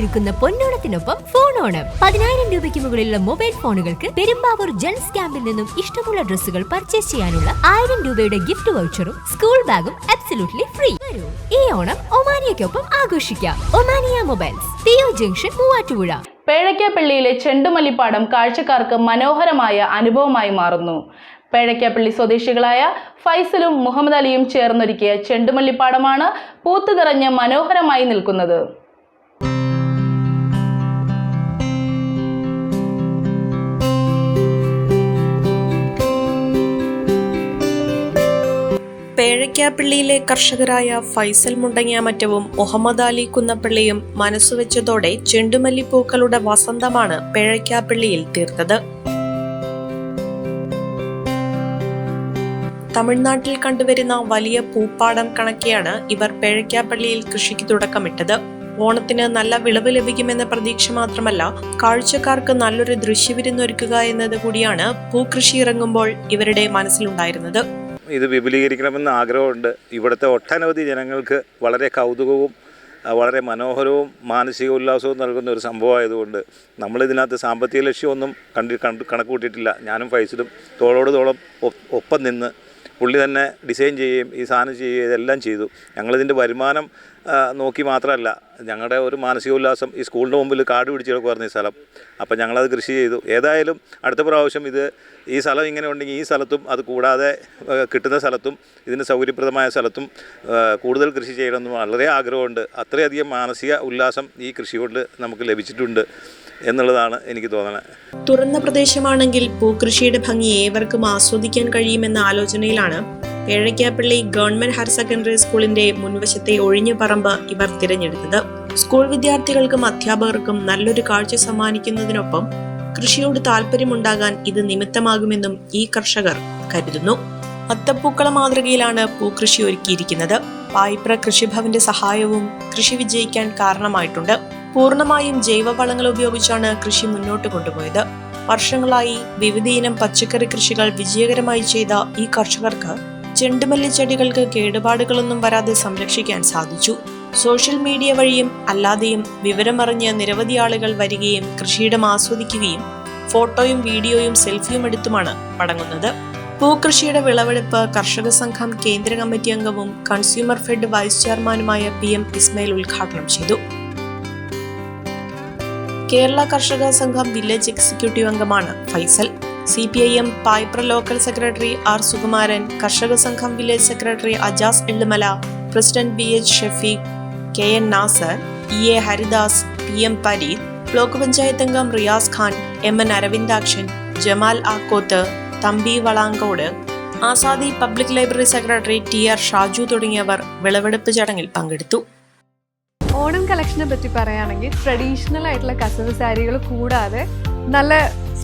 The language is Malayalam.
ഒരുക്കുന്ന പൊന്നോണത്തിനൊപ്പം ഫോൺ ഓണം. പതിനായിരം രൂപയ്ക്ക് മുകളിലുള്ള മൊബൈൽ ഫോണുകൾക്ക് പെരുമ്പാവൂർ ജെൻസ് ക്യാമ്പിൽ നിന്നും ഇഷ്ടമുള്ള ഡ്രസ്സുകൾ പർച്ചേസ് ചെയ്യാനുള്ള ആയിരം രൂപയുടെ ഗിഫ്റ്റ് വൗച്ചറും സ്കൂൾ ബാഗും അബ്സല്യൂട്ട്ലി ഫ്രീ ഈ ഓണം ഒമാനിയക്കൊപ്പം ആഘോഷിക്കാം. ഒമാനിയ മൊബൈൽസ് പിയോ ജംഗ്ഷൻ മൂവാറ്റുപുഴ. പേഴയ്ക്കപ്പള്ളിയിലെ ചെണ്ടുമല്ലിപ്പാടം കാഴ്ചക്കാർക്ക് മനോഹരമായ അനുഭവമായി മാറുന്നു. പേഴയ്ക്കപ്പള്ളി സ്വദേശികളായ ഫൈസലും മുഹമ്മദ് അലിയും ചേർന്നൊരുക്കിയ ചെണ്ടുമല്ലിപ്പാടമാണ് പൂത്തു നിറഞ്ഞ് മനോഹരമായി നിൽക്കുന്നത്. പേഴയ്ക്കാപ്പള്ളിയിലെ കർഷകരായ ഫൈസൽ മുണ്ടങ്ങിയാമറ്റവും മുഹമ്മദ് അലി കുന്നപ്പള്ളിയും മനസ്സുവെച്ചതോടെ ചെണ്ടുമല്ലിപ്പൂക്കളുടെ വസന്തമാണ് പേഴയ്ക്കാപ്പള്ളിയിൽ തീർത്തത്. തമിഴ്നാട്ടിൽ കണ്ടുവരുന്ന വലിയ പൂപ്പാടം കണക്കെയാണ് ഇവർ പേഴയ്ക്കാപ്പള്ളിയിൽ കൃഷിക്ക് തുടക്കമിട്ടത്. ഓണത്തിന് നല്ല വിളവ് ലഭിക്കുമെന്ന പ്രതീക്ഷ മാത്രമല്ല കാഴ്ചക്കാർക്ക് നല്ലൊരു ദൃശ്യവിരുന്നൊരുക്കുക എന്നത് കൂടിയാണ് പൂക്കൃഷി ഇറങ്ങുമ്പോൾ ഇവരുടെ മനസ്സിലുണ്ടായിരുന്നത്. ഇത് വിപുലീകരിക്കണമെന്ന് ആഗ്രഹമുണ്ട്. ഇവിടുത്തെ ഒട്ടനവധി ജനങ്ങൾക്ക് വളരെ കൗതുകവും വളരെ മനോഹരവും മാനസിക ഉല്ലാസവും നൽകുന്ന ഒരു സംഭവമായതുകൊണ്ട് നമ്മളിതിനകത്ത് സാമ്പത്തിക ലക്ഷ്യമൊന്നും കണ്ടി കണ്ട് കണക്ക് കൂട്ടിയിട്ടില്ല ഞാനും ഫൈസലും തോളോട് തോളം ഒപ്പം നിന്ന് പുള്ളി തന്നെ ഡിസൈൻ ചെയ്യുകയും ഈ സാധനം ചെയ്യുകയും ഇതെല്ലാം ചെയ്തു. ഞങ്ങളിതിന്റെ വരുമാനം നോക്കി മാത്രമല്ല ഞങ്ങളുടെ ഒരു മാനസിക ഉല്ലാസം ഈ സ്കൂളിന്റെ മുമ്പിൽ കാട് പിടിച്ച് കിടക്കുമായിരുന്നു ഈ സ്ഥലം. അപ്പം ഞങ്ങളത് കൃഷി ചെയ്തു. ഏതായാലും അടുത്ത പ്രാവശ്യം ഇത് ഈ സ്ഥലം ഇങ്ങനെ ഉണ്ടെങ്കിൽ ഈ സ്ഥലത്തും അത് കൂടാതെ കിട്ടുന്ന സ്ഥലത്തും ഇതിന് സൗകര്യപ്രദമായ സ്ഥലത്തും കൂടുതൽ കൃഷി ചെയ്യണമെന്ന് വളരെ ആഗ്രഹമുണ്ട്. അത്രയധികം മാനസിക ഉല്ലാസം ഈ കൃഷി കൊണ്ട് നമുക്ക് ലഭിച്ചിട്ടുണ്ട് എന്നുള്ളതാണ് എനിക്ക് തോന്നുന്നത് തുറന്ന പ്രദേശമാണെങ്കിൽ പൂക്കൃഷിയുടെ ഭംഗി ഏവർക്കും ആസ്വദിക്കാൻ കഴിയുമെന്ന ആലോചനയിലാണ് പേഴയ്ക്കാപ്പള്ളി ഗവൺമെന്റ് ഹയർ സെക്കൻഡറി സ്കൂളിന്റെ മുൻവശത്തെ ഒഴിഞ്ഞ പറമ്പ് ഇവർ തിരഞ്ഞെടുത്തത്. സ്കൂൾ വിദ്യാർത്ഥികൾക്കും അധ്യാപകർക്കും നല്ലൊരു കാഴ്ച സമ്മാനിക്കുന്നതിനൊപ്പം കൃഷിയോട് താല്പര്യമുണ്ടാകാൻ ഇത് നിമിത്തമാകുമെന്നും ഈ കർഷകർ കരുതുന്നു. അത്തപ്പൂക്കള മാതൃകയിലാണ് പൂക്കൃഷി ഒരുക്കിയിരിക്കുന്നത്. പായിപ്ര കൃഷിഭവന്റെ സഹായവും കൃഷി വിജയിക്കാൻ കാരണമായിട്ടുണ്ട്. പൂർണമായും ജൈവവളങ്ങൾ ഉപയോഗിച്ചാണ് കൃഷി മുന്നോട്ട് കൊണ്ടുപോയത്. വർഷങ്ങളായി വിവിധയിനം പച്ചക്കറി കൃഷികൾ വിജയകരമായി ചെയ്ത ഈ കർഷകർക്ക് ചെണ്ടുമല്ലി ചെടികൾക്ക് കേടുപാടുകളൊന്നും വരാതെ സംരക്ഷിക്കാൻ സാധിച്ചു. സോഷ്യൽ മീഡിയ വഴിയും അല്ലാതെയും വിവരമറിഞ്ഞ് നിരവധി ആളുകൾ വരികയും കൃഷിയിടം ആസ്വദിക്കുകയും ഫോട്ടോയും വീഡിയോയും സെൽഫിയും എടുത്തുമാണ് മടങ്ങുന്നത്. പൂക്കൃഷിയുടെ വിളവെടുപ്പ് കർഷക സംഘം കേന്ദ്ര കമ്മിറ്റി അംഗവും കൺസ്യൂമർ ഫെഡ് വൈസ് ചെയർമാനുമായ പി എം ഇസ്മയിൽ ഉദ്ഘാടനം ചെയ്തു. കേരള കർഷക സംഘം വില്ലേജ് എക്സിക്യൂട്ടീവ് അംഗമാണ് Faisal. C P I M Paipra local secretary R Sukumaran കർഷക സംഘം village secretary Ajas Ellumala president B H Shafeeq K N Nasar E A Haridas P M Pareed block panchayat അംഗം Riyas Khan M N Aravindakshan Jamal Akkoth Thampi Valankode Azadi public library secretary T R Shaju തുടങ്ങിയവർ വിളവെടുപ്പ് ചടങ്ങിൽ പങ്കെടുത്തു. ഓണം കളക്ഷനെ പറ്റി പറയുകയാണെങ്കിൽ ട്രഡീഷണൽ ആയിട്ടുള്ള കസവ് സാരികൾ കൂടാതെ നല്ല